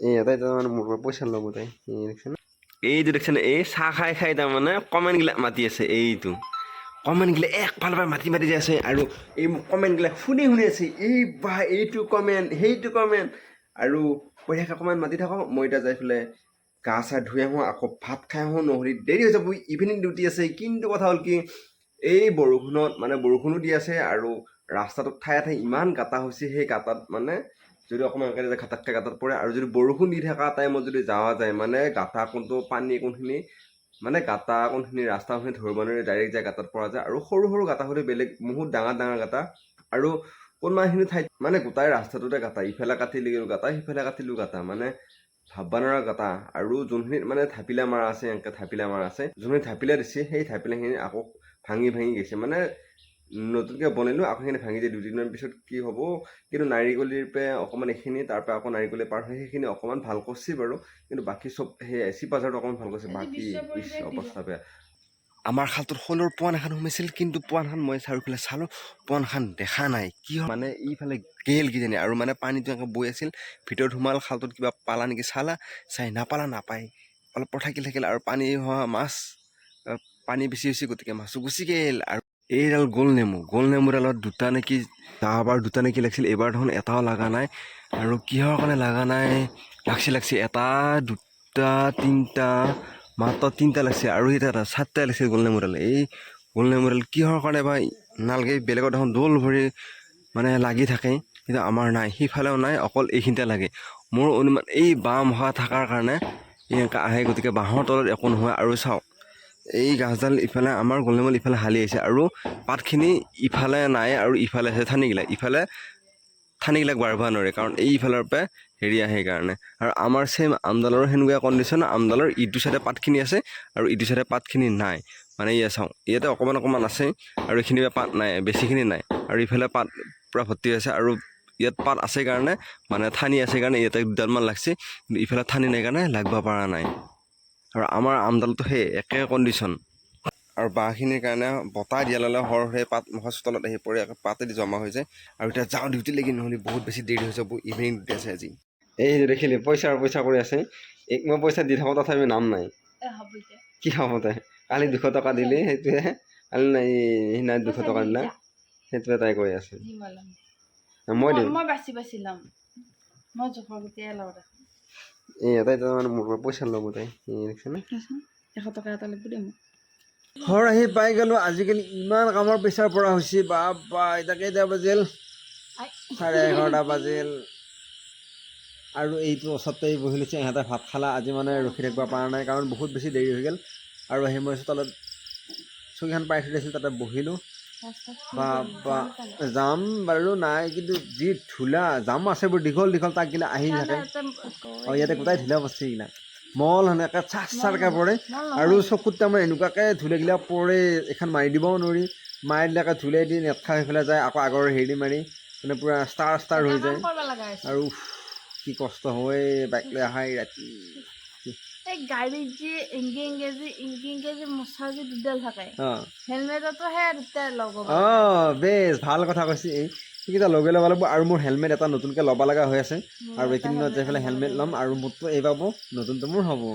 এই এটাই তাৰমানে মোৰ পৰা পইচা ল'ব তাই? এই দেখিছেনে এইটো দেখিছেনে, এই চাহ খাই খাই তাৰমানে কমেণ্টগিলা মাতি আছে, এইটো। কমেণ্টগিলা একফালৰ পৰা মাতি মাতি আছে আৰু এই কমেণ্টগিলা শুনি শুনি আছে, এই বা এইটো কমেণ্ট সেইটো কমেণ্ট আৰু কৈ থাকে মাতি থাকক, মই এতিয়া যাই পেলাই গা চা ধুই আহোঁ, আকৌ ভাত খাই আহোঁ, নহ'লে দেৰি হৈ যাব ইভিনিং ডিউটি আছে, কিন্তু কথা হ'ল কি, এই বৰষুণত মানে বৰষুণো দি আছে আৰু ৰাস্তাটোত ঠায়ে ঠায়ে ইমান গাঁতা হৈছে, সেই গাঁতাত মানে যদি অকণমান এনেকৈ যে ঘাটাককৈ গাঁতাত পৰে, আৰু যদি বৰষুণ দি থকা টাইমত যদি যোৱা যায় মানে গাঁতা কোনটো, পানী কোনখিনি মানে গাঁতা কোনখিনি ৰাস্তাখিনি ধৰিব নোৱাৰি ডাইৰেক্ট যায় গাঁতাত পৰা যায়, আৰু সৰু সৰু গাঁতা বেলেগ, বহুত ডাঙৰ ডাঙৰ গাঁতা আৰু কোনোবাখিনি ঠাইত মানে গোটাই ৰাস্তাটোতে গাঁতা ইফালে কাটিলেও গাঁতা সিফালে কাটিলেও গাঁতা মানে ভাববা নোৱাৰা গাঁতা আৰু যোনখিনিত মানে থাপিলা মাৰা আছে, এনেকৈ থাপিলা মাৰা আছে, যোনখিনি থাপিলা দিছে, সেই থাপিলাখিনি আকৌ ভাঙি ভাঙি গৈছে মানে নতুনকৈ বনালোঁ আকৌ সেইখিনি ভাঙি যায় দুদিনমান পিছত কি হ'ব কিন্তু নাৰিকলিৰ পৰা অকণমান এইখিনি তাৰ পৰা আকৌ নাৰিকলি পাৰ হৈ সেইখিনি অকণমান ভালো কৰিছে বাৰু কিন্তু বাকী চব সেই এচি পাজাৰটো অকণমান ভালো কৰিছে বাকী অৱস্থা বেয়া। আমাৰ খালটোত শলৰ পোৱান এখন সোমাইছিল কিন্তু পোৱানখন মই চাৰিওফালে চালোঁ পোৱানখন দেখা নাই। কি হ'ল মানে ইফালে গেল কিজানি আৰু মানে পানীটো এনেকৈ বৈ আছিল ভিতৰত সোমাল খালটোত কিবা পালা নেকি চালা চাই নাপালা নাপায়। অলপ পৰ থাকিল থাকিল আৰু পানী হোৱা মাছ পানী বেছি হৈছে গতিকে মাছো গুচি গ'ল আৰু এইডাল গোল নেমু গোল নেমুডালত দুটা নেকি যোৱাবাৰ দুটা নেকি লাগিছিল এইবাৰ দেখোন এটাও লগা নাই। আৰু কিহৰ কাৰণে লগা নাই? লাগছি লাগছি এটা দুটা তিনিটা মাত্ৰ তিনিটা লাগিছে আৰু এটা এটা চাৰিটা লাগিছে গোল নেমুডাল এই গোল নেমুডাল কিহৰ কাৰণে বা নালাগে বেলেগত দেখোন দৌল ভৰি মানে লাগি থাকে কিন্তু আমাৰ নাই সিফালেও নাই অকল এইখিনিতে লাগে। মোৰ অনুমান এই বাঁহ মহা থকাৰ কাৰণে এনেকৈ আহে গতিকে বাঁহৰ তলত একো নহয় আৰু চাওক এই গাছডাল ইফালে আমাৰ গোলনেমুল ইফালে হালি আহিছে আৰু পাতখিনি ইফালে নাই আৰু ইফালে আছে ঠানিগিলা ইফালে ঠানিগিলাক বাঢ়িব নোৱাৰে কাৰণ এই ইফালৰ পৰা হেৰি আহে সেইকাৰণে আৰু আমাৰ ছেইম আমডালৰো সেনেকুৱা কণ্ডিশ্যন আমডালৰ ইটো চাইডে পাতখিনি আছে আৰু ইটো চাইডে পাতখিনি নাই। মানে ইয়া চাওঁ ইয়াতে অকণমান অকণমান আছে আৰু এইখিনি পাত নাই বেছিখিনি নাই। আৰু ইফালে পাত পূৰা ভৰ্তি আছে আৰু ইয়াত পাত আছে কাৰণে মানে ঠানি আছে কাৰণে ইয়াতে দুডালমান লাগছে কিন্তু ইফালে ঠানি নাই কাৰণে লাগব পৰা নাই। আৰু আমাৰ আমডালটো সেই একে কণ্ডিশ্যন আৰু বাঁহখিনিৰ কাৰণে বতাহ দিয়া ল'লে সৰ সেই পাত তলত আহি পৰি আকৌ পাতেদি জমা হৈ যায়। আৰু এতিয়া যাওঁ ডিউটিলৈকে নহ'লে বহুত বেছি দেৰি হৈ যাব ইভিনিং ডিউটি আছে আজি। এই দেখিলি পইচা আৰু পইচা কৰি আছে। এক মই পইচা দি থাকোঁ তথাপি নাম নাই। কি হ'ব তাই কালি দুশ টকা দিলি সেইটোৱে। কালি নাই সিদিনা দুশ টকা দিলা। সেইটোৱে তাই কৈ আছে। মই দিম। মই বাচি বাচি ল'ম। মই জোখৰ গোটেই লওঁ তাৰমানে মোৰ পৰা পইচা ল'ব তাই এই এশ টকা এটা লাগিব দেই মোক ঘৰ আহি পাই গ'লোঁ আজিকালি ইমান কামৰ প্ৰেছাৰ পৰা হৈছে বা বা এতিয়া কেইটা বাজিল। চাৰে এঘাৰটা বাজিল। আৰু এইটো ওচৰতে বহি লৈছে ইহঁতে ভাত খালা আজি মানে ৰখি থাকিব পৰা নাই কাৰণ বহুত বেছি দেৰি হৈ গ'ল। আৰু আহি মই তলত চকীখন পাই থৈ দিছিল তাতে বহিলোঁ। বা বা জাম বাৰু নাই কিন্তু যি ধূলা জাম আছে বৰ দীঘল দীঘল তাকগিলা আহি থাকে। আৰু ইয়াতে গোটাই ধূলা বস্তি এইগিলা মল সেনেকৈ চাহ চাৰকৈ পৰে। আৰু চকুত তাৰমানে এনেকুৱাকৈ ধূলিগিলা পৰে এখন মাৰি দিবও নোৱাৰি। মাৰি দিলেকে ধূলে দি নেট খাই সেইফালে যায় আকৌ আগৰ হেৰি মাৰি মানে পূৰা ষ্টাৰ ষ্টাৰ হৈ যায়। আৰু কি কষ্ট হয় বাইক লৈ অহা ৰাতি। এই গাড়ীত যে এংগে এংগে যে মচা যে দুডাল থাকে। হেলমেটতো লগাব। অঁ বেছ ভালো কথা কৈছে এই সেইকেইটা লগে ল'ব লাগিব আৰু মোৰ হেলমেট এটা নতুনকৈ ল'ব লগা হৈ আছে। আৰু এইকেইদিনত যাই পেলাই হেলমেট ল'ম আৰু মোৰতো এইবাৰ নতুনটো মোৰ হ'ব।